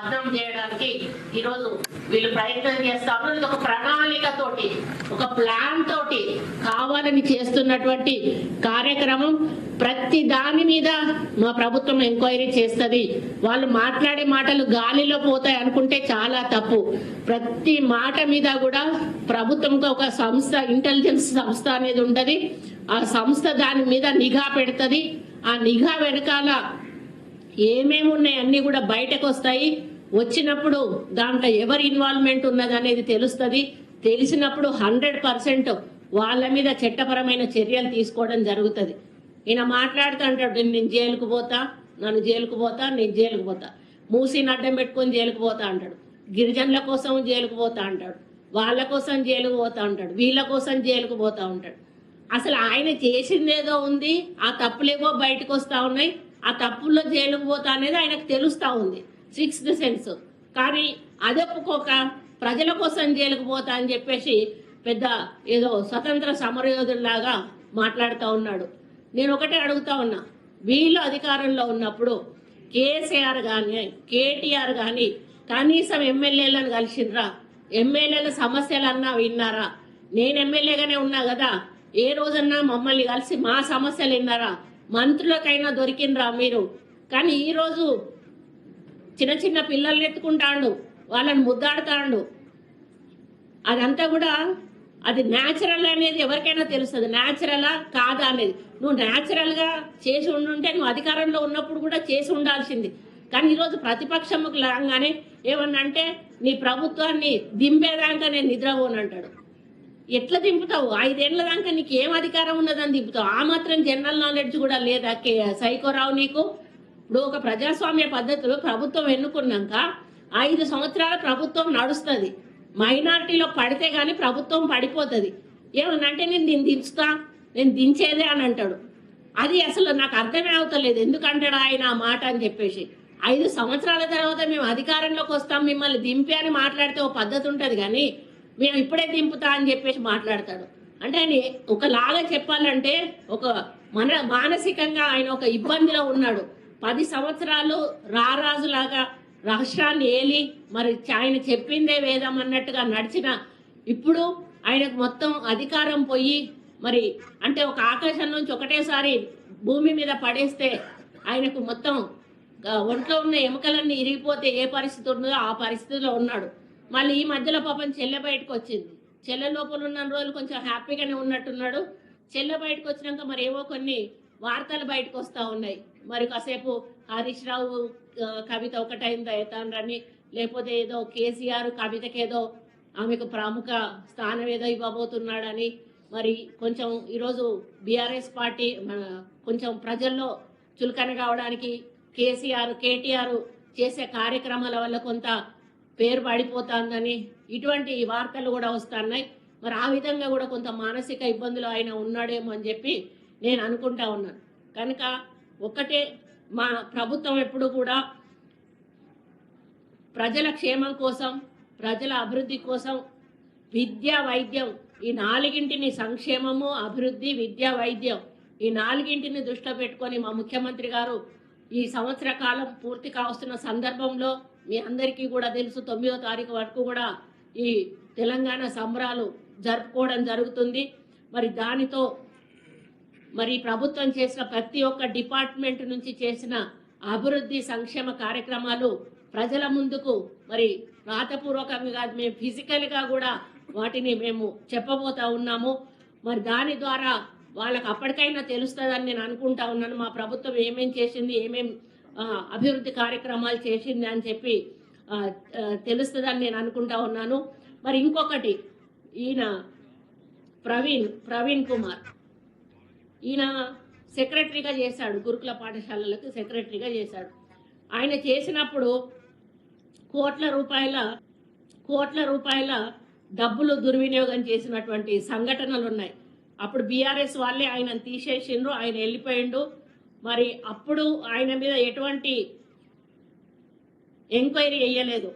అర్థం చేయడానికి ఈరోజు వీళ్ళు ప్రయత్నం చేస్తారు ఇది ఒక ప్రణాళికతోటి ఒక ప్లాన్ తోటి కావాలని చేస్తున్నటువంటి కార్యక్రమం ప్రతి దాని మీద మా ప్రభుత్వం ఎంక్వైరీ చేస్తుంది. వాళ్ళు మాట్లాడే మాటలు గాలిలో పోతాయి అనుకుంటే చాలా తప్పు. ప్రతి మాట మీద కూడా ప్రభుత్వంతో ఒక సంస్థ ఇంటెలిజెన్స్ సంస్థ అనేది ఉంటుంది ఆ సంస్థ దాని మీద నిఘా పెడుతుంది. ఆ నిఘా వెనకాల ఏమేమి ఉన్నాయి అన్నీ కూడా బయటకు వస్తాయి. వచ్చినప్పుడు దాంట్లో ఎవరి ఇన్వాల్వ్మెంట్ ఉన్నది అనేది తెలుస్తుంది. తెలిసినప్పుడు హండ్రెడ్ పర్సెంట్ వాళ్ళ మీద చట్టపరమైన చర్యలు తీసుకోవడం జరుగుతుంది. ఈయన మాట్లాడుతూ అంటాడు నేను జైలుకు పోతా నన్ను జైలుకు పోతా నేను జైలుకు పోతా. మూసిని అడ్డం పెట్టుకొని జైలుకు పోతా అంటాడు. గిరిజనుల కోసం జైలుకు పోతా అంటాడు. వాళ్ళ కోసం జైలుకు పోతా ఉంటాడు వీళ్ళ కోసం జైలుకు పోతా ఉంటాడు అసలు ఆయన చేసిందేదో ఉంది ఆ తప్పులేవో బయటకు వస్తూ ఉన్నాయి. ఆ తప్పుల్లో జైలుకు పోతా అనేది ఆయనకు తెలుస్తూ ఉంది. Sixth sense. కానీ అది ఒప్పుకోక ప్రజల కోసం జైలుకు పోతా అని చెప్పేసి పెద్ద ఏదో స్వతంత్ర సమరయోధుల్లాగా మాట్లాడుతూ ఉన్నాడు. నేను ఒకటే అడుగుతా ఉన్నా. వీళ్ళు అధికారంలో ఉన్నప్పుడు కేసీఆర్ కానీ కేటీఆర్ కానీ కనీసం ఎమ్మెల్యేలను కలిసిండ్రా? ఎమ్మెల్యేల సమస్యలన్నా విన్నారా? నేను ఎమ్మెల్యేగానే ఉన్నా కదా. ఏ రోజన్నా మమ్మల్ని కలిసి మా సమస్యలు విన్నారా? మంత్రులకైనా దొరికినరా మీరు? కానీ ఈరోజు చిన్న చిన్న పిల్లల్ని ఎత్తుకుంటాడు వాళ్ళని ముద్దాడుతాడు. అదంతా కూడా అది న్యాచురల్ అనేది ఎవరికైనా తెలుస్తుంది. న్యాచురలా కాదా అనేది. నువ్వు న్యాచురల్గా చేసి ఉండుంటే నువ్వు అధికారంలో ఉన్నప్పుడు కూడా చేసి ఉండాల్సింది. కానీ ఈరోజు ప్రతిపక్షముకు లాగానే ఏమన్నా అంటే నీ ప్రభుత్వాన్ని దింపేదాకా నేను నిద్రపోను అంటాడు. ఎట్లా దింపుతావు? ఐదేళ్ళ దాకా నీకు ఏం అధికారం ఉన్నదని దింపుతావు? ఆ మాత్రం జనరల్ నాలెడ్జ్ కూడా లేదా? కే సైకోరావు నీకు? ఇప్పుడు ఒక ప్రజాస్వామ్య పద్ధతిలో ప్రభుత్వం ఎన్నుకున్నాక ఐదు సంవత్సరాల ప్రభుత్వం నడుస్తుంది. మైనార్టీలో పడితే కానీ ప్రభుత్వం పడిపోతుంది. ఏమనంటే నేను దీన్ని దించుతా? నేను దించేదే అని అంటాడు. అది అసలు నాకు అర్థమే అవుతలేదు. ఎందుకంటాడు ఆయన ఆ మాట అని చెప్పేసి. ఐదు సంవత్సరాల తర్వాత మేము అధికారంలోకి వస్తాం మిమ్మల్ని దింపి అని మాట్లాడితే ఓ పద్ధతి ఉంటుంది కానీ మేము ఇప్పుడే దింపుతా అని చెప్పేసి మాట్లాడతాడు. అంటే ఆయన ఒకలాగా చెప్పాలంటే ఒక మన మానసికంగా ఆయన ఒక ఇబ్బందిలో ఉన్నాడు. పది సంవత్సరాలు రారాజులాగా రహస్యాన్ని ఏలి మరి ఆయన చెప్పిందే వేదం అన్నట్టుగా నడిచిన ఇప్పుడు ఆయనకు మొత్తం అధికారం పోయి మరి అంటే ఒక ఆకాశం నుంచి ఒకటేసారి భూమి మీద పడేస్తే ఆయనకు మొత్తం ఒంట్లో ఉన్న ఎముకలన్నీ ఇరిగిపోతే ఏ పరిస్థితి ఉన్నదో ఆ పరిస్థితిలో ఉన్నాడు. మళ్ళీ ఈ మధ్యలో పాపం చెల్లె బయటకు వచ్చింది. చెల్లె లోపల ఉన్న రోజులు కొంచెం హ్యాపీగానే ఉన్నట్టున్నాడు. చెల్లె బయటకు వచ్చినాక మరి ఏవో కొన్ని వార్తలు బయటకు వస్తూ ఉన్నాయి. మరి కాసేపు హరీష్ రావు కవిత ఒకటైంది ఎతాన్రని లేకపోతే ఏదో కేసీఆర్ కవితకి ఏదో ఆమెకు ప్రముఖ స్థానం ఏదో ఇవ్వబోతున్నాడని మరి కొంచెం ఈరోజు బీఆర్ఎస్ పార్టీ కొంచెం ప్రజల్లో చులకన కావడానికి కేసీఆర్ కేటీఆర్ చేసే కార్యక్రమాల వల్ల కొంత పేరు పడిపోతుందని ఇటువంటి వార్తలు కూడా వస్తున్నాయి. మరి ఆ విధంగా కూడా కొంత మానసిక ఇబ్బందులు ఆయన ఉన్నాడేమో అని చెప్పి నేను అనుకుంటా ఉన్నాను. కనుక ఒకటే మా ప్రభుత్వం ఎప్పుడు కూడా ప్రజల క్షేమం కోసం ప్రజల అభివృద్ధి కోసం విద్య వైద్యం ఈ నాలుగింటిని సంక్షేమము అభివృద్ధి విద్య వైద్యం ఈ నాలుగింటిని దృష్టిలో పెట్టుకొని మా ముఖ్యమంత్రి గారు ఈ సంవత్సర కాలం పూర్తి కావస్తున్న సందర్భంలో మీ అందరికీ కూడా తెలుసు తొమ్మిదో తారీఖు వరకు కూడా ఈ తెలంగాణ సంబరాలు జరుపుకోవడం జరుగుతుంది. మరి దానితో మరి ప్రభుత్వం చేసిన ప్రతి ఒక్క డిపార్ట్మెంట్ నుంచి చేసిన అభివృద్ధి సంక్షేమ కార్యక్రమాలు ప్రజల ముందుకు మరి రాతపూర్వకంగా కాదు మేము ఫిజికల్గా కూడా వాటిని మేము చెప్పబోతా ఉన్నాము. మరి దాని ద్వారా వాళ్ళకి అప్పటికైనా తెలుస్తుందని నేను అనుకుంటా ఉన్నాను. మా ప్రభుత్వం ఏమేం చేసింది ఏమేం అభివృద్ధి కార్యక్రమాలు చేసింది అని చెప్పి తెలుస్తుందని నేను అనుకుంటా ఉన్నాను. మరి ఇంకొకటి ఈయన ప్రవీణ్ ప్రవీణ్ కుమార్. ఈయన సెక్రటరీగా చేశాడు గురుకుల పాఠశాలలకు సెక్రటరీగా చేశాడు. ఆయన చేసినప్పుడు కోట్ల రూపాయల కోట్ల రూపాయల డబ్బులు దుర్వినియోగం చేసినటువంటి సంఘటనలు ఉన్నాయి అప్పుడు బీఆర్ఎస్ వాళ్ళే ఆయనను తీసేసిండ్రు ఆయన వెళ్ళిపోయిండు. మరి అప్పుడు ఆయన మీద ఎటువంటి ఎంక్వైరీ వేయలేదు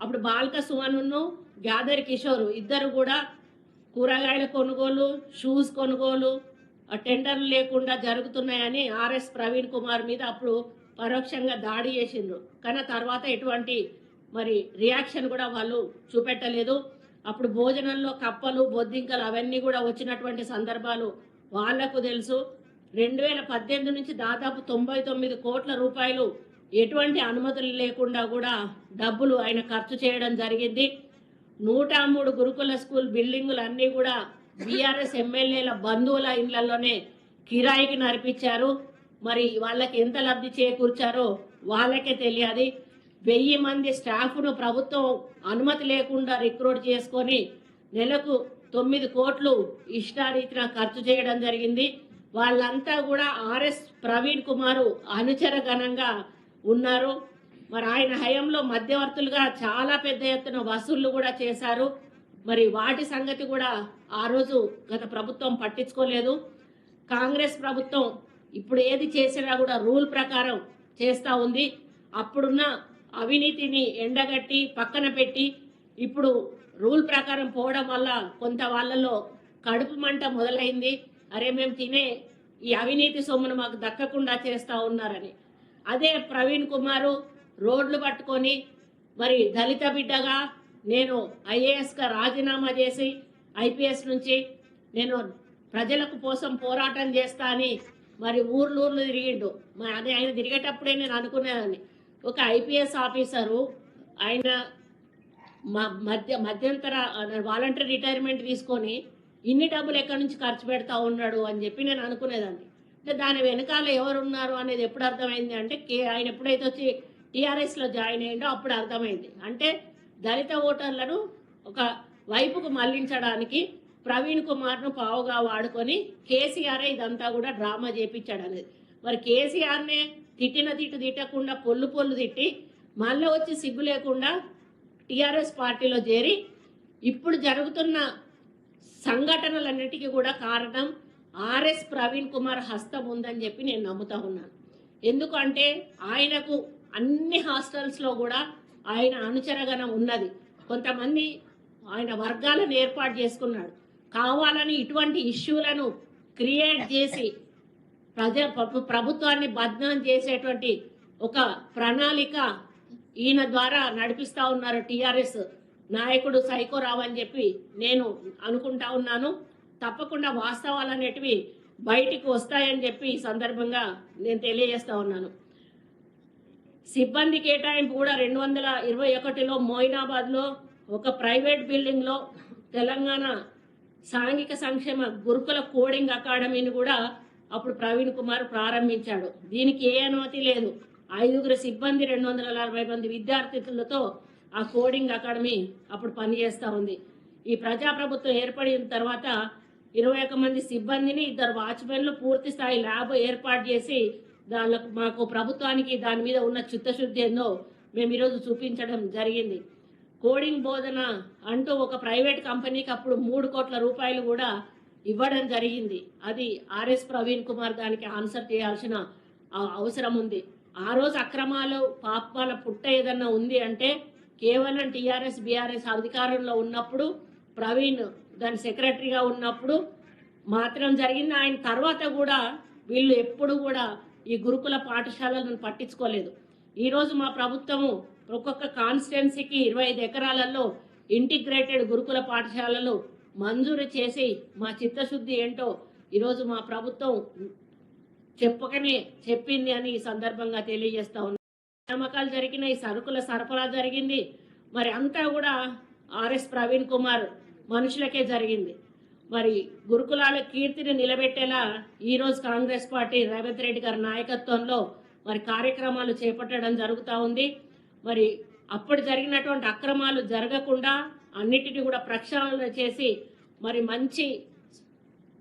అప్పుడు బాల్క సువను గ్యాదర్ కిషోర్ ఇద్దరు కూడా కూరగాయల కొనుగోలు షూస్ కొనుగోలు టెండర్లు లేకుండా జరుగుతున్నాయని ఆర్ఎస్ ప్రవీణ్ కుమార్ మీద అప్పుడు పరోక్షంగా దాడి చేసిండ్రు. కానీ తర్వాత ఎటువంటి మరి రియాక్షన్ కూడా వాళ్ళు చూపెట్టలేదు. అప్పుడు భోజనంలో కప్పలు బొద్దింకలు అవన్నీ కూడా వచ్చినటువంటి సందర్భాలు వాళ్ళకు తెలుసు. రెండు వేల పద్దెనిమిది నుంచి దాదాపు తొంభై తొమ్మిది కోట్ల రూపాయలు ఎటువంటి అనుమతులు లేకుండా కూడా డబ్బులు ఆయన ఖర్చు చేయడం జరిగింది. నూట మూడు గురుకుల స్కూల్ బిల్డింగులు అన్నీ కూడా బీఆర్ఎస్ ఎమ్మెల్యేల బంధువుల ఇళ్ళలోనే కిరాయికి నడిపించారు. మరి వాళ్ళకి ఎంత లబ్ధి చేకూర్చారో వాళ్ళకే తెలియాలి. వెయ్యి మంది స్టాఫ్ను ప్రభుత్వం అనుమతి లేకుండా రిక్రూట్ చేసుకొని నెలకు తొమ్మిది కోట్లు ఇష్టారీతిన ఖర్చు చేయడం జరిగింది. వాళ్ళంతా కూడా ఆర్ఎస్ ప్రవీణ్ కుమారు అనుచర ఘనంగా ఉన్నారు. మరి ఆయన హయంలో మధ్యవర్తులుగా చాలా పెద్ద ఎత్తున వసూళ్ళు కూడా చేశారు. మరి వాటి సంగతి కూడా ఆ రోజు గత ప్రభుత్వం పట్టించుకోలేదు. కాంగ్రెస్ ప్రభుత్వం ఇప్పుడు ఏది చేసినా కూడా రూల్ ప్రకారం చేస్తూ ఉంది. అప్పుడున్న అవినీతిని ఎండగట్టి పక్కన పెట్టి ఇప్పుడు రూల్ ప్రకారం పోవడం వల్ల కొంత వాళ్ళలో కడుపు మంట మొదలైంది. అరే మేము తినే ఈ అవినీతి సొమ్మును మాకు దక్కకుండా చేస్తూ ఉన్నారని. అదే ప్రవీణ్ కుమారు రోడ్లు పట్టుకొని మరి దళిత బిడ్డగా నేను ఐఏఎస్గా రాజీనామా చేసి ఐపీఎస్ నుంచి నేను ప్రజలకు కోసం పోరాటం చేస్తా అని మరి ఊర్లూర్లు తిరిగిండు. మరి అదే ఆయన తిరిగేటప్పుడే నేను అనుకునేదాన్ని. ఒక ఐపీఎస్ ఆఫీసరు ఆయన మ- మధ్య మధ్యంతర వాలంటరీ రిటైర్మెంట్ తీసుకొని ఇన్ని డబ్బులు ఎక్కడి నుంచి ఖర్చు పెడతా ఉన్నాడు అని చెప్పి నేను అనుకునేదాన్ని. అంటే దాని వెనకాల ఎవరున్నారు అనేది ఎప్పుడు అర్థమైంది అంటే కే ఆయన ఎప్పుడైతే వచ్చి టీఆర్ఎస్లో జాయిన్ అయ్యిండో అప్పుడు అర్థమైంది. అంటే దళిత ఓటర్లను ఒక వైపుకు మళ్ళించడానికి ప్రవీణ్ కుమార్ను పావుగా వాడుకొని కేసీఆర్ ఇదంతా కూడా డ్రామా చేపించాడు అనేది మరి కేసీఆర్నే తిట్టిన తిట్టు తిట్టకుండా పొల్లు పొల్లు తిట్టి మళ్ళీ వచ్చి సిగ్గు లేకుండా టీఆర్ఎస్ పార్టీలో చేరి ఇప్పుడు జరుగుతున్న సంఘటనలన్నిటికీ కూడా కారణం ఆర్ఎస్ ప్రవీణ్ కుమార్ హస్తం ఉందని చెప్పి నేను నమ్ముతా ఉన్నాను. ఎందుకంటే ఆయనకు అన్ని హాస్టల్స్లో కూడా ఆయన అనుచరగణం ఉన్నది. కొంతమంది ఆయన వర్గాలను ఏర్పాటు చేసుకున్నాడు. కావాలని ఇటువంటి ఇష్యూలను క్రియేట్ చేసి ప్రజ ప్రభుత్వాన్ని బద్నాం చేసేటువంటి ఒక ప్రణాళిక ఈయన ద్వారా నడిపిస్తా ఉన్నారు టిఆర్ఎస్ నాయకుడు సైకోరావు అని చెప్పి నేను అనుకుంటా ఉన్నాను. తప్పకుండా వాస్తవాలు అనేటివి బయటికి వస్తాయని చెప్పి ఈ సందర్భంగా నేను తెలియజేస్తా ఉన్నాను. సిబ్బంది కేటాయింపు కూడా రెండు వందల ఇరవై ఒకటిలో మోయినాబాద్లో ఒక ప్రైవేట్ బిల్డింగ్లో తెలంగాణ సాంఘిక సంక్షేమ గురుకుల కోడింగ్ అకాడమీని కూడా అప్పుడు ప్రవీణ్ కుమార్ ప్రారంభించాడు. దీనికి ఏ అనుమతి లేదు. ఐదుగురు సిబ్బంది రెండు వందల నలభై మంది విద్యార్థులతో ఆ కోడింగ్ అకాడమీ అప్పుడు పనిచేస్తూ ఉంది. ఈ ప్రజాప్రభుత్వం ఏర్పడిన తర్వాత ఇరవై ఒక మంది సిబ్బందిని ఇద్దరు వాచ్మెన్లు పూర్తి స్థాయి ల్యాబ్ ఏర్పాటు చేసి దానిలో మాకు ప్రభుత్వానికి దాని మీద ఉన్న చిత్తశుద్ధి ఏందో మేము ఈరోజు చూపించడం జరిగింది. కోడింగ్ బోధన అంటూ ఒక ప్రైవేట్ కంపెనీకి అప్పుడు మూడు కోట్ల రూపాయలు కూడా ఇవ్వడం జరిగింది. అది ఆర్ఎస్ ప్రవీణ్ కుమార్ దానికి ఆన్సర్ చేయాల్సిన అవసరం ఉంది. ఆ రోజు అక్రమాలు పాపాల పుట్ట ఏదన్నా ఉంది అంటే కేవలం టీఆర్ఎస్ బీఆర్ఎస్ అధికారంలో ఉన్నప్పుడు ప్రవీణ్ దాని సెక్రటరీగా ఉన్నప్పుడు మాత్రం జరిగింది. ఆయన తర్వాత కూడా వీళ్ళు ఎప్పుడు కూడా ఈ గురుకుల పాఠశాలను పట్టించుకోలేదు. ఈరోజు మా ప్రభుత్వము ఒక్కొక్క కాన్స్టిట్యున్సీకి ఇరవై ఐదు ఎకరాలలో ఇంటిగ్రేటెడ్ గురుకుల పాఠశాలలు మంజూరు చేసి మా చిత్తశుద్ధి ఏంటో ఈరోజు మా ప్రభుత్వం చెప్పకనే చెప్పింది అని ఈ సందర్భంగా తెలియజేస్తా ఉన్నాను నియామకాలు జరిగినాయి సరుకుల సరఫరా జరిగింది. మరి అంతా కూడా ఆర్ఎస్ ప్రవీణ్ కుమార్ మనుషులకే జరిగింది. మరి గురుకులాల కీర్తిని నిలబెట్టేలా ఈరోజు కాంగ్రెస్ పార్టీ రేవంత్ రెడ్డి గారి నాయకత్వంలో మరి కార్యక్రమాలు చేపట్టడం జరుగుతూ ఉంది. మరి అప్పుడు జరిగినటువంటి అక్రమాలు జరగకుండా అన్నిటిని కూడా ప్రక్షాళన చేసి మరి మంచి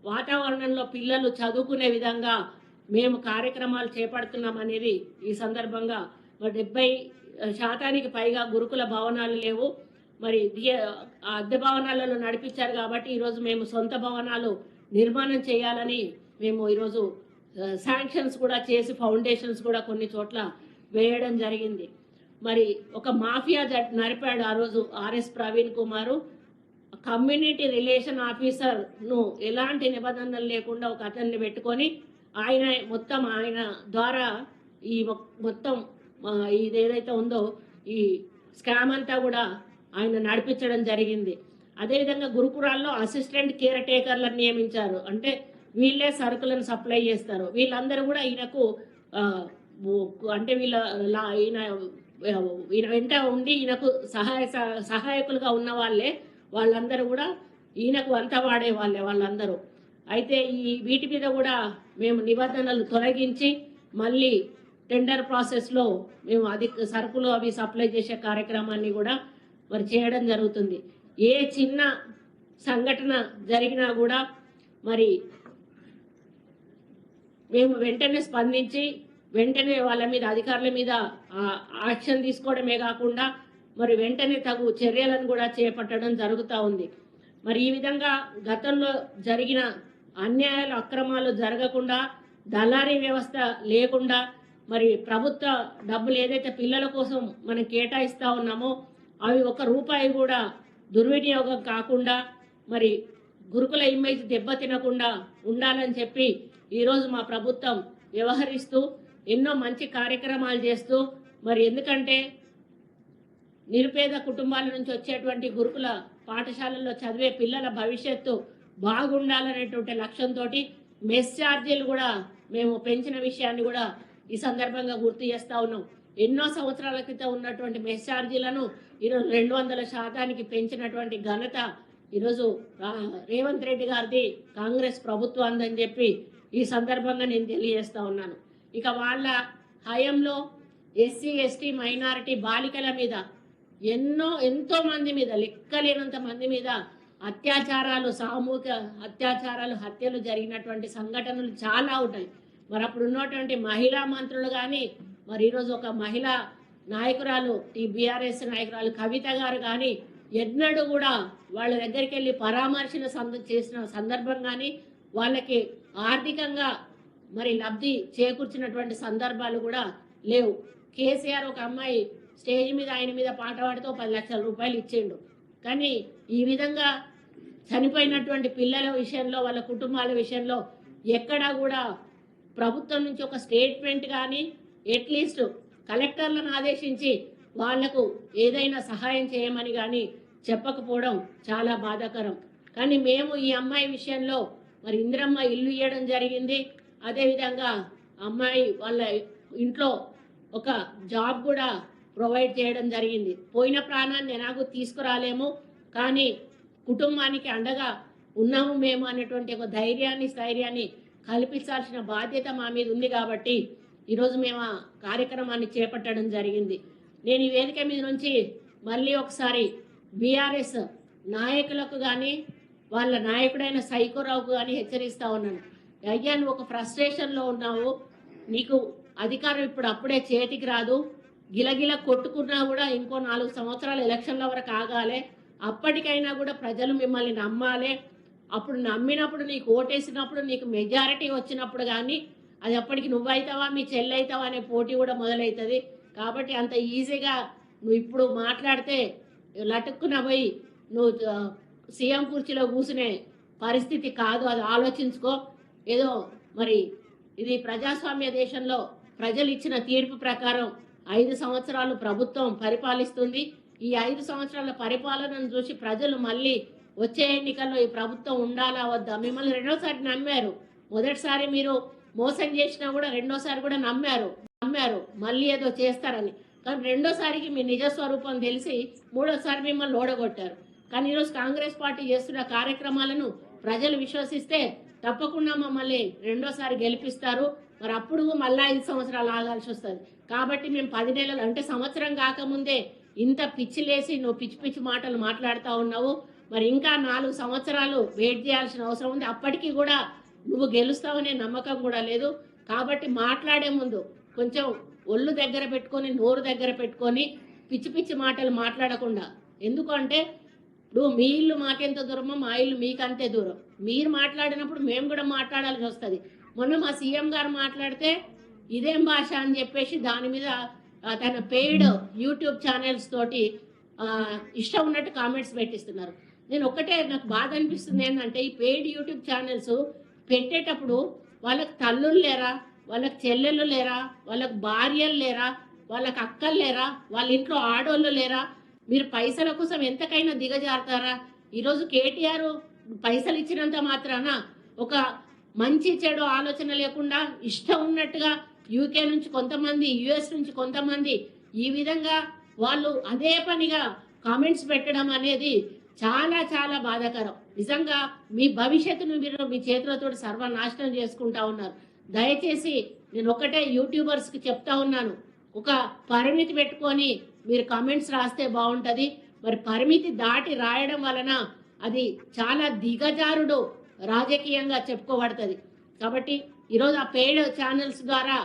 వాతావరణంలో పిల్లలు చదువుకునే విధంగా మేము కార్యక్రమాలు చేపడుతున్నాం అనేది ఈ సందర్భంగా మరి డెబ్బై శాతానికి పైగా గురుకుల భవనాలు లేవు. మరి అద్దె భవనాలలో నడిపించారు కాబట్టి ఈరోజు మేము సొంత భవనాలు నిర్మాణం చేయాలని మేము ఈరోజు శాంక్షన్స్ కూడా చేసి ఫౌండేషన్స్ కూడా కొన్ని చోట్ల వేయడం జరిగింది. మరి ఒక మాఫియా జట్ నడిపాడు ఆ రోజు RS Praveen Kumar. Community relation ఆఫీసర్ను ఎలాంటి నిబంధనలు లేకుండా ఒక అతన్ని పెట్టుకొని ఆయన మొత్తం ఆయన ద్వారా ఈ మొత్తం ఇది ఇదేదైతే ఉందో ఈ స్కామ్ అంతా కూడా ఆయన నడిపించడం జరిగింది. అదేవిధంగా గురుకురాల్లో అసిస్టెంట్ కేర్ టేకర్లను నియమించారు. అంటే వీళ్ళే సరుకులను సప్లై చేస్తారు. వీళ్ళందరూ కూడా ఈయనకు అంటే వీళ్ళ లా- ఈయన ఈయన వెంట ఉండి ఈయనకు సహాయ సహాయకులుగా ఉన్న వాళ్ళే. వాళ్ళందరూ కూడా ఈయనకు వంత వాడే వాళ్ళే వాళ్ళందరూ. అయితే ఈ వీటి మీద కూడా మేము నిబంధనలు తొలగించి మళ్ళీ టెండర్ ప్రాసెస్లో మేము అది సరుకులు అవి సప్లై చేసే కార్యక్రమాన్ని కూడా మరి చేయడం జరుగుతుంది. ఏ చిన్న సంఘటన జరిగినా కూడా మరి మేము వెంటనే స్పందించి వెంటనే వాళ్ళ మీద అధికారుల మీద యాక్షన్ తీసుకోవడమే కాకుండా మరి వెంటనే తగు చర్యలను కూడా చేపట్టడం జరుగుతూ ఉంది. మరి ఈ విధంగా గతంలో జరిగిన అన్యాయాలు అక్రమాలు జరగకుండా దళారీ వ్యవస్థ లేకుండా మరి ప్రభుత్వ డబ్బులు ఏదైతే పిల్లల కోసం మనం కేటాయిస్తా ఉన్నామో అవి ఒక రూపాయి కూడా దుర్వినియోగం కాకుండా మరి గురుకుల ఇమేజ్ దెబ్బతినకుండా ఉండాలని చెప్పి ఈరోజు మా ప్రభుత్వం వ్యవహరిస్తూ ఎన్నో మంచి కార్యక్రమాలు చేస్తూ మరి ఎందుకంటే నిరుపేద కుటుంబాల నుంచి వచ్చేటువంటి గురుకుల పాఠశాలల్లో చదివే పిల్లల భవిష్యత్తు బాగుండాలనేటువంటి లక్ష్యంతో మెస్ ఛార్జీలు కూడా మేము పెంచిన విషయాన్ని కూడా ఈ సందర్భంగా గుర్తు చేస్తా ఉన్నాం. ఎన్నో సంవత్సరాల క్రితం ఉన్నటువంటి మెస్ ఛార్జీలను ఈరోజు రెండు వందల శాతానికి పెంచినటువంటి ఘనత ఈరోజు రేవంత్ రెడ్డి గారిది కాంగ్రెస్ ప్రభుత్వం అందని చెప్పి ఈ సందర్భంగా నేను తెలియజేస్తా ఉన్నాను. ఇక వాళ్ళ హయంలో ఎస్సీ ఎస్టీ మైనారిటీ బాలికల మీద ఎన్నో ఎంతో మంది మీద లెక్కలేనంత మంది మీద అత్యాచారాలు సామూహిక అత్యాచారాలు హత్యలు జరిగినటువంటి సంఘటనలు చాలా ఉన్నాయి. మరి అప్పుడు ఉన్నటువంటి మహిళా మంత్రులు కానీ మరి ఈరోజు ఒక మహిళా నాయకురాలు ఈ బీఆర్ఎస్ నాయకురాలు కవిత గారు కానీ ఎన్నడూ కూడా వాళ్ళ దగ్గరికి వెళ్ళి పరామర్శన సంద చేసిన సందర్భం కానీ వాళ్ళకి ఆర్థికంగా మరి లబ్ధి చేకూర్చినటువంటి సందర్భాలు కూడా లేవు. కేసీఆర్ ఒక అమ్మాయి స్టేజ్ మీద ఆయన మీద పాట పాడితో పది లక్షల రూపాయలు ఇచ్చిండు కానీ ఈ విధంగా చనిపోయినటువంటి పిల్లల విషయంలో వాళ్ళ కుటుంబాల విషయంలో ఎక్కడా కూడా ప్రభుత్వం నుంచి ఒక స్టేట్మెంట్ కానీ అట్లీస్ట్ కలెక్టర్లను ఆదేశించి వాళ్ళకు ఏదైనా సహాయం చేయమని కానీ చెప్పకపోవడం చాలా బాధాకరం. కానీ మేము ఈ అమ్మాయి విషయంలో మరి ఇంద్రమ్మ ఇల్లు ఇవ్వడం జరిగింది. అదేవిధంగా అమ్మాయి వాళ్ళ ఇంట్లో ఒక జాబ్ కూడా ప్రొవైడ్ చేయడం జరిగింది. పోయిన ప్రాణాన్ని ఎలాగూ తీసుకురాలేము కానీ కుటుంబానికి అండగా ఉన్నాము మేము అనేటువంటి ఒక ధైర్యాన్ని స్థైర్యాన్ని కల్పించాల్సిన బాధ్యత మా మీద ఉంది కాబట్టి ఈరోజు మేము ఆ కార్యక్రమాన్ని చేపట్టడం జరిగింది. నేను ఈ వేదిక మీద నుంచి మళ్ళీ ఒకసారి బీఆర్ఎస్ నాయకులకు కానీ వాళ్ళ నాయకుడైన సైకోరావుకు కానీ హెచ్చరిస్తా ఉన్నాను. అయ్యా నువ్వు ఒక ఫ్రస్ట్రేషన్లో ఉన్నావు. నీకు అధికారం ఇప్పుడు అప్పుడే చేతికి రాదు. గిలగిల కొట్టుకున్నా కూడా ఇంకో నాలుగు సంవత్సరాలు ఎలక్షన్ల వరకు ఆగాలి. అప్పటికైనా కూడా ప్రజలు మిమ్మల్ని నమ్మాలి. అప్పుడు నమ్మినప్పుడు నీకు ఓటేసినప్పుడు నీకు మెజారిటీ వచ్చినప్పుడు కానీ అది అప్పటికి నువ్వైతావా మీ చెల్లి అవుతావా అనే పోటీ కూడా మొదలవుతుంది కాబట్టి అంత ఈజీగా నువ్వు ఇప్పుడు మాట్లాడితే లటుక్కున పోయి నువ్వు సీఎం కుర్చీలో కూర్చునే పరిస్థితి కాదు అది ఆలోచించుకో. ఏదో మరి ఇది ప్రజాస్వామ్య దేశంలో ప్రజలు ఇచ్చిన తీర్పు ప్రకారం ఐదు సంవత్సరాలు ప్రభుత్వం పరిపాలిస్తుంది. ఈ ఐదు సంవత్సరాల పరిపాలనను చూసి ప్రజలు మళ్ళీ వచ్చే ఎన్నికల్లో ఈ ప్రభుత్వం ఉండాలా వద్దా? మిమ్మల్ని రెండోసారి నమ్మారు. మొదటిసారి మీరు మోసం చేసినా కూడా రెండోసారి కూడా నమ్మారు. నమ్మారు. మళ్ళీ ఏదో చేస్తారని. కానీ రెండోసారికి మీ నిజ స్వరూపం తెలిసి మూడోసారి మిమ్మల్ని ఓడగొట్టారు. కానీ ఈరోజు కాంగ్రెస్ పార్టీ చేస్తున్న కార్యక్రమాలను ప్రజలు విశ్వసిస్తే తప్పకుండా మమ్మల్ని రెండోసారి గెలిపిస్తారు. మరి అప్పుడు మళ్ళా ఐదు సంవత్సరాలు ఆగాల్సి వస్తుంది. కాబట్టి మేము పది నెలలు అంటే సంవత్సరం కాకముందే ఇంత పిచ్చి లేసి నువ్వు పిచ్చి పిచ్చి మాటలు మాట్లాడుతూ ఉన్నావు. మరి ఇంకా నాలుగు సంవత్సరాలు వెయిట్ చేయాల్సిన అవసరం ఉంది. అప్పటికీ కూడా నువ్వు గెలుస్తావనే నమ్మకం కూడా లేదు. కాబట్టి మాట్లాడే ముందు కొంచెం ఒళ్ళు దగ్గర పెట్టుకొని నోరు దగ్గర పెట్టుకొని పిచ్చి పిచ్చి మాటలు మాట్లాడకుండా. ఎందుకంటే ఇప్పుడు మీ ఇల్లు మాకెంత దూరమో మా ఇల్లు మీకంతే దూరం. మీరు మాట్లాడినప్పుడు మేము కూడా మాట్లాడాల్సి వస్తుంది. మొన్న మా సీఎం గారు మాట్లాడితే ఇదేం భాష అని చెప్పేసి దాని మీద తన పెయిడ్ యూట్యూబ్ ఛానల్స్ తోటి ఇష్టం ఉన్నట్టు కామెంట్స్ పెట్టిస్తున్నారు. నేను ఒక్కటే నాకు బాధ అనిపిస్తుంది ఏంటంటే ఈ పెయిడ్ యూట్యూబ్ ఛానల్స్ పెట్టేటప్పుడు వాళ్ళకి తల్లులు లేరా? వాళ్ళకి చెల్లెళ్ళు లేరా? వాళ్ళకి భార్యలు లేరా? వాళ్ళకి అక్కలు లేరా? వాళ్ళ ఇంట్లో ఆడోళ్ళు లేరా? మీరు పైసల కోసం ఎంతకైనా దిగజారుతారా? ఈరోజు కేటీఆర్ పైసలు ఇచ్చినంత మాత్రాన ఒక మంచి చెడు ఆలోచన లేకుండా ఇష్టం ఉన్నట్టుగా యూకే నుంచి కొంతమంది యుఎస్ నుంచి కొంతమంది ఈ విధంగా వాళ్ళు అదే పనిగా కామెంట్స్ పెట్టడం అనేది చాలా చాలా బాధాకరం. నిజంగా మీ భవిష్యత్తును మీరు మీ చేతులతో సర్వనాశనం చేసుకుంటా ఉన్నారు. దయచేసి నేను ఒకటే యూట్యూబర్స్కి చెప్తా ఉన్నాను. ఒక పరిమితి పెట్టుకొని మీరు కామెంట్స్ రాస్తే బాగుంటుంది. మరి పరిమితి దాటి రాయడం వలన అది చాలా దిగజారుడు రాజకీయంగా చెప్పుకోబడుతుంది. కాబట్టి ఈరోజు ఆ పేడ్ ఛానల్స్ ద్వారా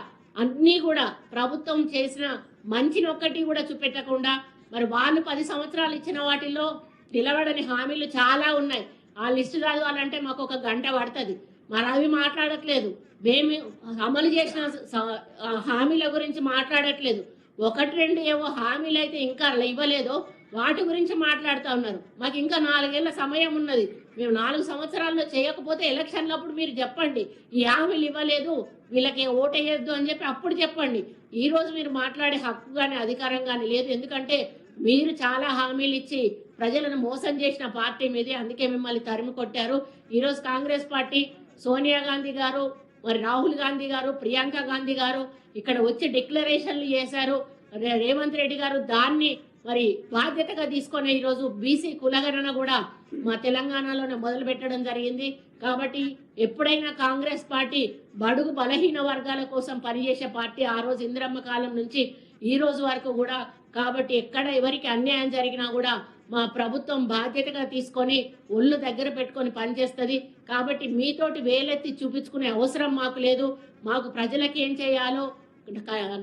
అన్నీ కూడా ప్రభుత్వం చేసిన మంచిని ఒక్కటి కూడా చూపెట్టకుండా మరి వాళ్ళు పది సంవత్సరాలు ఇచ్చిన వాటిల్లో నిలబడని హామీలు చాలా ఉన్నాయి. ఆ లిస్టు చదవాలంటే మాకు ఒక గంట పడుతుంది. మరి అవి మాట్లాడట్లేదు. మేము అమలు చేసిన హామీల గురించి మాట్లాడట్లేదు. ఒకటి రెండు ఏవో హామీలు అయితే ఇంకా ఇవ్వలేదో వాటి గురించి మాట్లాడుతూ ఉన్నారు. మాకు ఇంకా నాలుగేళ్ళ సమయం ఉన్నది. మేము నాలుగు సంవత్సరాల్లో చేయకపోతే ఎలక్షన్లప్పుడు మీరు చెప్పండి. ఈ హామీలు ఇవ్వలేదు. వీళ్ళకి ఓటేయద్దు అని చెప్పి అప్పుడు చెప్పండి. ఈరోజు మీరు మాట్లాడే హక్కు కానీ అధికారం కానీ లేదు. ఎందుకంటే మీరు చాలా హామీలు ఇచ్చి ప్రజలను మోసం చేసిన పార్టీ మీదే అందుకే మిమ్మల్ని తరిమి కొట్టారు. ఈరోజు కాంగ్రెస్ పార్టీ సోనియా గాంధీ గారు మరి రాహుల్ గాంధీ గారు ప్రియాంక గాంధీ గారు ఇక్కడ వచ్చి డిక్లరేషన్లు చేశారు. రేవంత్ రెడ్డి గారు దాన్ని మరి బాధ్యతగా తీసుకొని ఈరోజు బీసీ కులగణన కూడా మా తెలంగాణలోనే మొదలు పెట్టడం జరిగింది. కాబట్టి ఎప్పుడైనా కాంగ్రెస్ పార్టీ బడుగు బలహీన వర్గాల కోసం పనిచేసే పార్టీ ఆ రోజు ఇందిరమ్మ కాలం నుంచి ఈ రోజు వరకు కూడా కాబట్టి ఎక్కడ ఎవరికి అన్యాయం జరిగినా కూడా మా ప్రభుత్వం బాధ్యతగా తీసుకొని ఒళ్ళు దగ్గర పెట్టుకొని పనిచేస్తుంది. కాబట్టి మీతోటి వేలెత్తి చూపించుకునే అవసరం మాకు లేదు. మాకు ప్రజలకు ఏం చేయాలో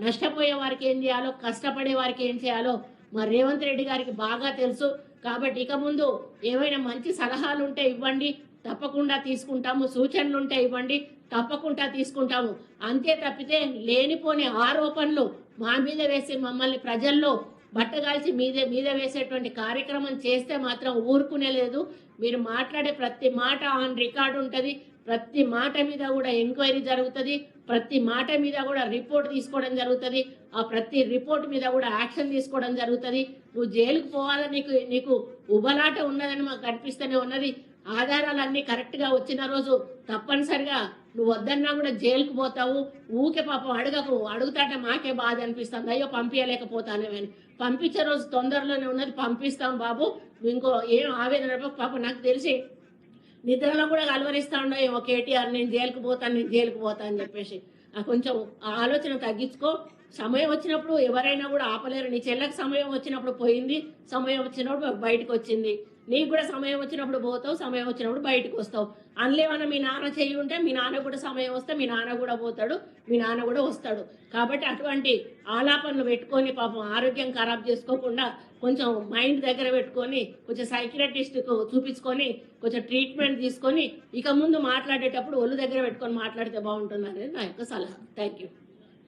నష్టపోయే వారికి ఏం చేయాలో కష్టపడే వారికి ఏం చేయాలో మా రేవంత్ రెడ్డి గారికి బాగా తెలుసు. కాబట్టి ఇక ముందు ఏమైనా మంచి సలహాలు ఉంటే ఇవ్వండి. తప్పకుండా తీసుకుంటాము. సూచనలు ఉంటే ఇవ్వండి. తప్పకుండా తీసుకుంటాము. అంతే తప్పితే లేనిపోని ఆరోపణలు మా మీద వేసి మమ్మల్ని ప్రజల్లో బట్టగాల్చి మీదే మీద వేసేటువంటి కార్యక్రమం చేస్తే మాత్రం ఊరుకునే లేదు. మీరు మాట్లాడే ప్రతి మాట ఆన్ రికార్డు ఉంటుంది. ప్రతి మాట మీద కూడా ఎంక్వైరీ జరుగుతుంది. ప్రతి మాట మీద కూడా రిపోర్ట్ తీసుకోవడం జరుగుతుంది. ఆ ప్రతి రిపోర్ట్ మీద కూడా యాక్షన్ తీసుకోవడం జరుగుతుంది. నువ్వు జైలుకు పోవాలని నీకు నీకు ఉబలాట ఉన్నదని మాకు కనిపిస్తూనే ఉన్నది. ఆధారాలన్నీ కరెక్ట్గా వచ్చిన రోజు తప్పనిసరిగా నువ్వు వద్దన్నా కూడా జైలుకు పోతావు. ఊకే పాపం అడగకు. అడుగుతాంటే మాకే బాధ అనిపిస్తుంది. అయ్యో పంపించలేకపోతానేమని పంపించే రోజు తొందరలోనే ఉన్నది. పంపిస్తాం బాబు. ఇంకో ఏం ఆవేదన పాప పాపం నాకు తెలిసి నిద్రలో కూడా కలవరిస్తా ఉండవు ఏమో కేటీఆర్ నేను జైలుకు పోతాను నేను జైలుకు పోతాను అని చెప్పేసి. కొంచెం ఆ ఆలోచన తగ్గించుకో. సమయం వచ్చినప్పుడు ఎవరైనా కూడా ఆపలేరు. నీ చెల్లెకి సమయం వచ్చినప్పుడు పోయింది. సమయం వచ్చినప్పుడు బయటకు వచ్చింది. నీకు కూడా సమయం వచ్చినప్పుడు పోతావు సమయం వచ్చినప్పుడు బయటకు వస్తావు. అందులేమన్నా మీ నాన్న చెయ్యి ఉంటే మీ నాన్న కూడా సమయం వస్తే మీ నాన్న కూడా పోతాడు మీ నాన్న కూడా వస్తాడు. కాబట్టి అటువంటి ఆలాపనలు పెట్టుకొని పాపం ఆరోగ్యం ఖరాబ్ చేసుకోకుండా కొంచెం మైండ్ దగ్గర పెట్టుకొని కొంచెం సైకిరటిస్ట్కు చూపించుకొని కొంచెం ట్రీట్మెంట్ తీసుకొని ఇక ముందు మాట్లాడేటప్పుడు ఒళ్ళు దగ్గర పెట్టుకొని మాట్లాడితే బాగుంటుంది అనేది నా యొక్క సలహా. Thank you